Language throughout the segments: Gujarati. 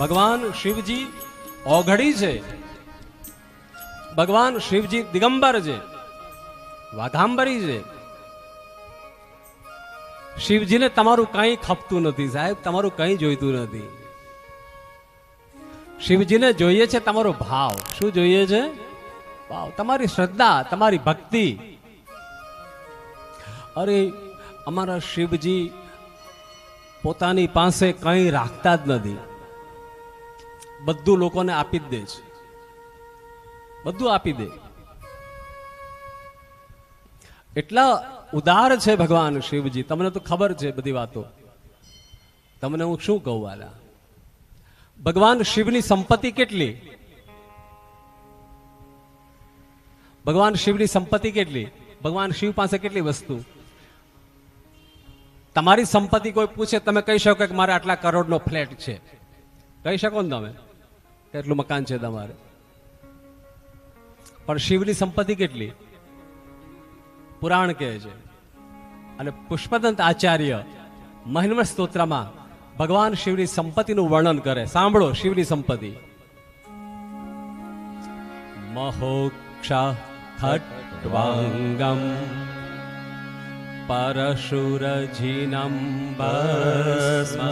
ભગવાન શિવજી ઓઘડી છે. ભગવાન શિવજી દિગંબર છે. વાઘાંબરી છે. શિવજીને તમારું કંઈ ખપતું નથી સાહેબ, તમારું કંઈ જોઈતું નથી. શિવજીને જોઈએ છે તમારો ભાવ. શું જોઈએ છે? ભાવ તમારી શ્રદ્ધા, તમારી ભક્તિ. અરે, અમારા શિવજી પોતાની પાસે કંઈ રાખતા જ નથી. બધું લોકોને આપી જ દે છે. બધું આપી દે. એટલા ઉદાર છે ભગવાન શિવજી. તમને તો ખબર છે બધી વાતો. તમને હું શું કહું, વાલા? ભગવાન શિવની સંપત્તિ કેટલી? ભગવાન શિવની સંપત્તિ કેટલી? ભગવાન શિવ પાસે કેટલી વસ્તુ? તમારી સંપત્તિ કોઈ પૂછે, તમે કહી શકો કે મારે આટલા કરોડનો ફ્લેટ છે. કહી શકો ને તમે? કેટલું મકાન છે તમારે. પણ શિવની સંપત્તિ કેટલી? પુરાણ કહે છે. અને પુષ્પદંત આચાર્ય મહિન્મ સ્તોત્રમાં ભગવાન શિવની સંપત્તિનું વર્ણન કરે. સાંભળો શિવની સંપત્તિ. મહોક્ષા પરશુરજીનમ પરશુરજિનમ ભસ્મફણિના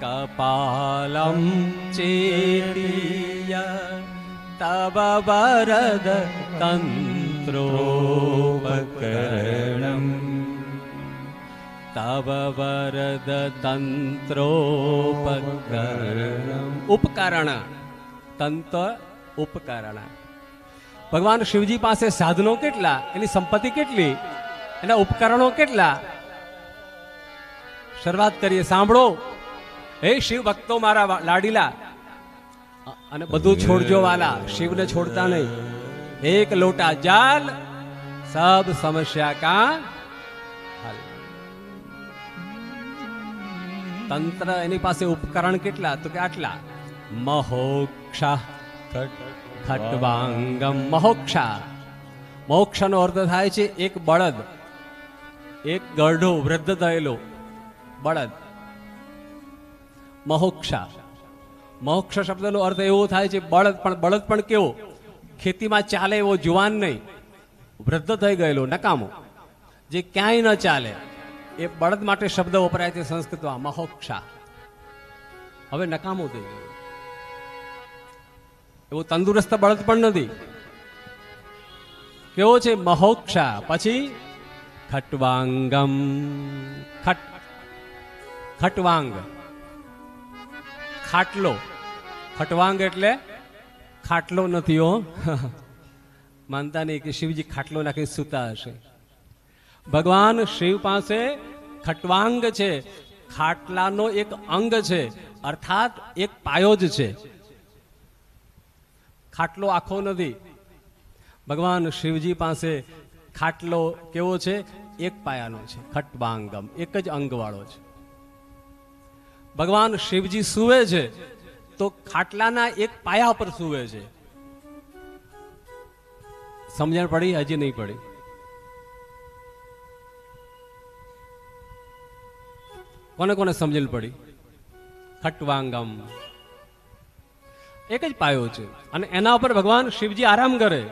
કપાલમ ચેતીય तव वरद तन्त्रोपकरणम्। तव वरद तन्त्रोपकरणम्। ઉપકરણ તંત્ર ઉપકરણ ભગવાન શિવજી પાસે સાધનો કેટલા એની સંપત્તિ કેટલી એના ઉપકરણો કેટલા શરૂઆત કરીએ સાંભળો હે શિવ ભક્તો મારા લાડીલા અને બધું છોડજો વાલા, શિવને છોડતા નહીં. એક લોટા જાલ, સબ સમસ્યા કા તંત્ર એની પાસે ઉપકરણ કેટલા? તો કે આટલા. મહોક્ષા ખટવાંગમ મહોક્ષા. મોક્ષનો અર્થ થાય છે એક બળદ. એક ગરઢો વૃદ્ધ થયેલો બળદ. મહોક્ષા મોક્ષ શબ્દનો અર્થ એવો થાય છે, બળદ પણ બળદ પણ કેવો? ખેતીમાં ચાલે એવો જુવાન નહીં. વૃદ્ધ થઈ ગયેલો, નકામો. જે ક્યાંય ન ચાલે, એ બળદ માટે શબ્દ વપરાય છે સંસ્કૃતમાં મહોક્ષા હવે નકામો થઈ ગયો. એવો તંદુરસ્ત બળદ પણ નથી. કેવો છે? મહોક્ષા પછી ખટવાંગમ, ખટ, ખટવાંગ. ખાટલો. ખટવાંગ એટલે ખાટલો નથી હો. માનતા નહીં કે શિવજી ખાટલો નાખી સૂતા હશે. ભગવાન શિવ પાસે ખટવાંગ છે. ખાટલાનો એક અંગ છે. અર્થાત એક પાયો જ છે. ખાટલો આખો નથી. ભગવાન શિવજી પાસે ખાટલો કેવો છે? એક પાયાનો છે. ખટવાંગમ. એક જ અંગવાળો છે. ભગવાન શિવજી સૂવે છે, તો ખાટલાના એક પાયા પર સૂવે છે. સમજણ પડી? હજી નહીં પડી. કોને કોને સમજણ પડી? ખટવાંગમ. એક જ પાયો છે અને એના ઉપર ભગવાન શિવજી આરામ કરે.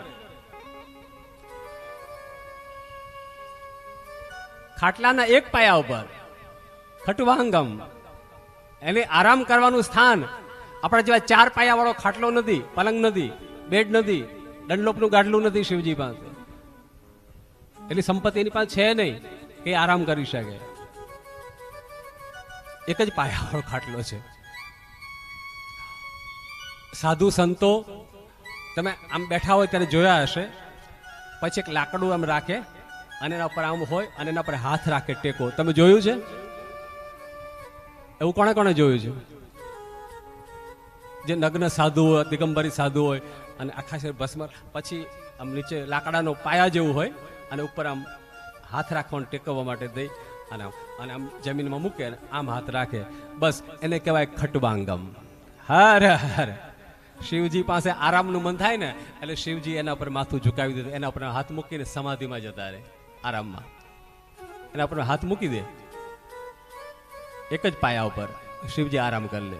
ખાટલાના એક પાયા ઉપર. ખટવાંગમ. એને આરામ કરવાનું સ્થાન. આપણા જેવા ચાર પાયા વાળો ખાટલો નથી, પલંગ નથી, બેડ નથી, દંડલોપનું ગાડલું નથી શિવજી પાસે. એટલી સંપત્તિ એની પાસે છે નહીં કે આરામ કરી શકે. એક જ પાયાવાળો ખાટલો છે. સાધુ સંતો, તમે આમ બેઠા હોય ત્યારે જોયા હશે. પછી એક લાકડું આમ રાખે, અને એના ઉપર આમ હોય, અને એના પર હાથ રાખે ટેકો. તમે જોયું છે? એવું કોણે કોણે જોયું છે? જે નગ્ન સાધુ હોય, દિગંબરી સાધુ હોય, અને આખા શરીર ભસ્મર, પછી આમ નીચે લાકડાનો પાયા જેવું હોય, અને ઉપર આમ હાથ રાખવાનું ટેકવવા માટે દઈ, અને અને આમ જમીનમાં મૂકે, અને આમ હાથ રાખે. બસ, એને કહેવાય ખટબાંગમ હર હર. શિવજી પાસે આરામનું મન થાય ને, એટલે શિવજી એના ઉપર માથું ઝુકાવી દીધું એના ઉપર હાથ મૂકીને સમાધિમાં જતા રહે, આરામમાં. એના ઉપર હાથ મૂકી દે. એક જ પાયા ઉપર શિવજી આરામ કરી લે.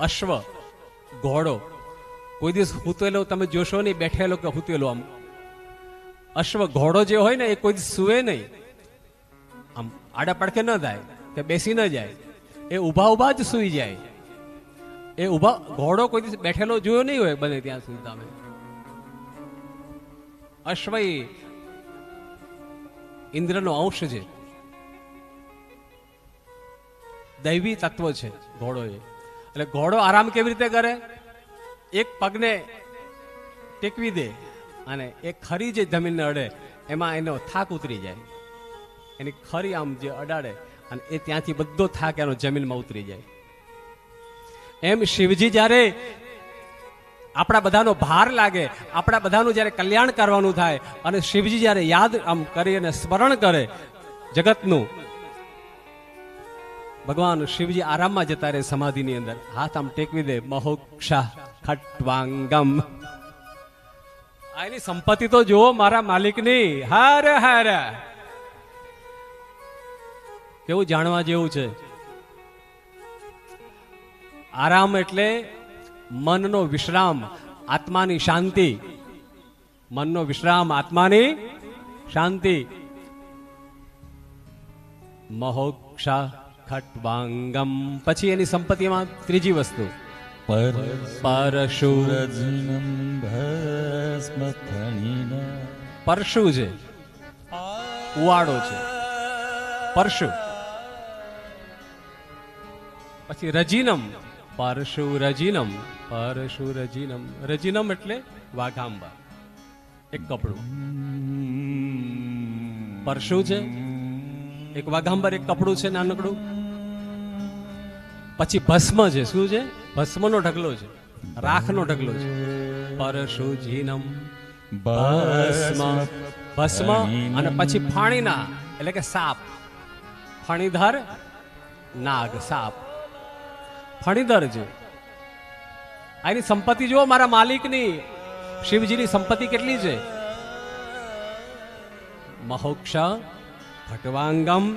અશ્વ, ઘોડો. કોઈ દિવસ હુતેલો તમે જોશો નહીં, બેઠેલો કે હુતેલો આમ. અશ્વ, ઘોડો જે હોય ને, એ કોઈ સુવે નહીં. આમ આડા પડખે ન થાય કે બેસી ન જાય. એ ઊભા ઊભા જ સૂઈ જાય. એ ઊભા, ઘોડો કોઈ દિવસ બેઠેલો જોયો નહીં હોય, બને ત્યાં સુધી તમે. અશ્વ એ ઇન્દ્રનો અંશ છે. દૈવી તત્વ છે ઘોડો એ. એટલે ઘોડો આરામ કેવી રીતે કરે? એક પગને ટેકવી દે અને એ ખરી જે જમીનને અડે, એમાં એનો થાક ઉતરી જાય. એની ખરી આમ જે અડાડે અને એ ત્યાંથી બધો થાક એનો જમીનમાં ઉતરી જાય. એમ શિવજી જ્યારે આપણા બધાનો ભાર લાગે, આપણા બધાનું જ્યારે કલ્યાણ કરવાનું થાય અને શિવજી જ્યારે યાદ આમ કરી અને સ્મરણ કરે જગતનું, ભગવાન શિવજી આરામમાં જતા રહે સમાધિની અંદર. હાથ આમ ટેકવી દે, મહોક્ષા ખટવાંગમ. આ એની સંપત્તિ તો જુઓ મારા માલિકની. હાર હાર. કેવું જાણવા જેવું છે. આરામ એટલે મનનો વિશ્રામ આત્માની શાંતિ. મનનો વિશ્રામ આત્માની શાંતિ. મહોક્ષા ખટવાંગમ પછી એની સંપત્તિમાં ત્રીજી વસ્તુ. પરશુ પરશુ છે ઉવાડો છે. પરશુ. પછી રજીનમ. પરશુ રજીનમ પરશુ રજીનમ રજીનમ એટલે વાઘાંબા. એક કપડું. પરશુ છે. એક વાઘાંબર, એક કપડું છે નાનકડું. પછી ભસ્મ છે. શું છે? ભસ્મનો ઢગલો છે. રાખનો ઢગલો છે. પરશુજીનમ ભસ્મ. ભસ્મ અને પછી ફાણીના, એટલે કે સાપ. ફણીધર, નાગ, સાપ. ફણીધર છે. આની સંપત્તિ જુઓ મારા માલિકની. શિવજીની સંપત્તિ કેટલી છે? મહોક્ષ ભટવાંગમ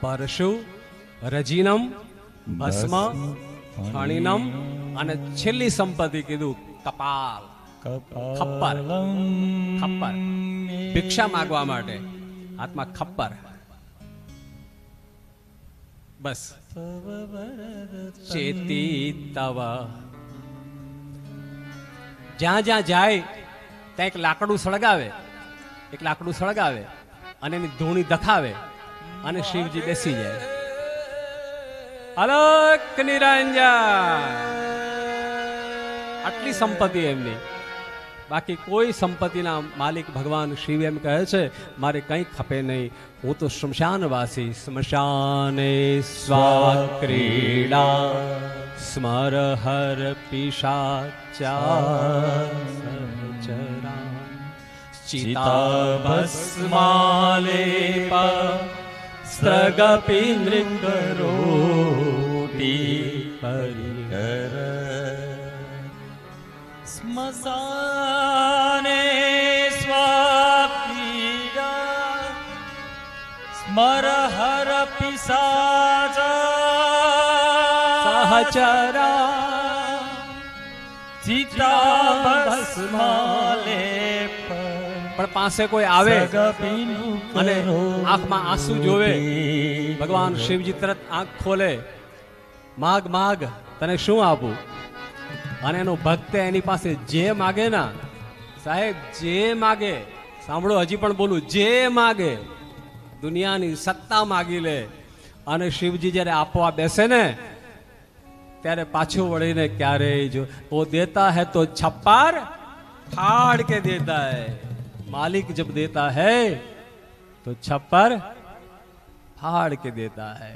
પરશુ, રજીનમ, ભસ્મ, ફણીનમ અને છેલ્લી સંપત્તિ કીધું કપાલ. ખપ્પર. ખપ્પર. ભિક્ષા માગવા માટે. હાથમાં ખપ્પર. બસ. ચેતી તવા. જ્યાં જ્યાં જાય, ત્યાં એક લાકડું સળગાવે. એક લાકડું સળગાવે અને એની ધૂણી દખાવે અને શિવજી બેસી જાય. અલક નિરંજન. આટલી સંપત્તિ એમની. બાકી કોઈ સંપત્તિના માલિક ભગવાન શિવ એમ કહે છે, મારે કંઈ ખપે નહીં. હું તો સ્મશાનવાસી સ્મશાને સ્વાક્રીડા. સ્મર હર પિશાચા. ચિતાભસ્માલેપ. સ્ત્રગપિ નૃકરોટી પરિકર સ્મશાને સ્વાપીડા સ્મર હર પિશાચ સહચરા ચિતા પણ પાસે કોઈ આવે અને આંખમાં આંસુ જોવે ભગવાન શિવજી તરત આંખ ખોલે માગ માગ તને શું આપું અને એનો ભક્ત એની પાસે જે માગે ના, સાહેબ, જે માગે, સાંભળો, હજી પણ બોલું, જે માગે, દુનિયાની સત્તા માગી લે. અને શિવજી જયારે આપવા બેસે ને, ત્યારે પાછું વળીને ક્યારેય જો દેતા હે તો છપ્પાર ફાડ કે દેતા હે? માલિક જબ દેતા હે, તો છપ્પર ફાડ કે દેતા હે?